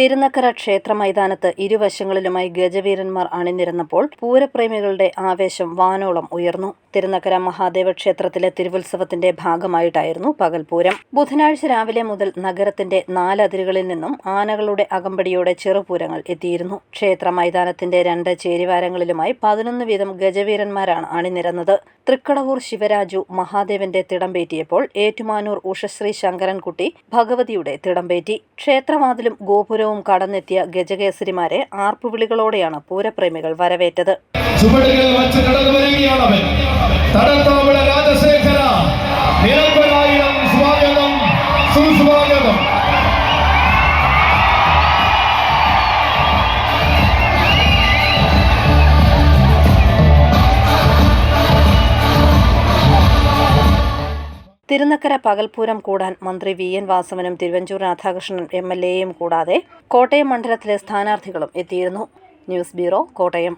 തിരുനക്കര ക്ഷേത്ര മൈതാനത്ത് ഇരുവശങ്ങളിലുമായി ഗജവീരന്മാർ അണിനിരന്നപ്പോൾ പൂരപ്രേമികളുടെ ആവേശം വാനോളം ഉയർന്നു. തിരുനക്കര മഹാദേവ ക്ഷേത്രത്തിലെ തിരുവുത്സവത്തിന്റെ ഭാഗമായിട്ടായിരുന്നു പകൽപൂരം ബുധനാഴ്ച രാവിലെ മുതൽ നഗരത്തിന്റെ നാലതിരുകളിൽ നിന്നും ആനകളുടെ അകമ്പടിയോടെ ചെറുപൂരങ്ങൾ എത്തിയിരുന്നു. ക്ഷേത്ര മൈതാനത്തിന്റെ രണ്ട് ചേരിവാരങ്ങളിലുമായി പതിനൊന്ന് വീതം ഗജവീരന്മാരാണ് അണിനിരന്നത്. തൃക്കടവൂർ ശിവരാജു മഹാദേവന്റെ തിടമ്പേറ്റിയപ്പോൾ ഏറ്റുമാനൂർ ഉഷശ്രീ ശങ്കരൻകുട്ടി ഭഗവതിയുടെ തിടമ്പേറ്റി. ക്ഷേത്രവാതിലും ഗോപുരവും കടന്നെത്തിയ ഗജകേസരിമാരെ ആർപ്പുവിളികളോടെയാണ് പൂരപ്രേമികൾ വരവേറ്റത്. ചുവടുകൾ വച്ച് കടന്നു വരികയാണവൻ രാജശേഖര സ്വാഗതം സുസ്വാഗതം. തിരുനക്കര പകൽപൂരം കൂടാൻ മന്ത്രി വി എൻ വാസവനും തിരുവഞ്ചൂർ രാധാകൃഷ്ണൻ എം എൽ എയും കൂടാതെ കോട്ടയം മണ്ഡലത്തിലെ സ്ഥാനാർത്ഥികളും എത്തിയിരുന്നു. News bureau Kottayam.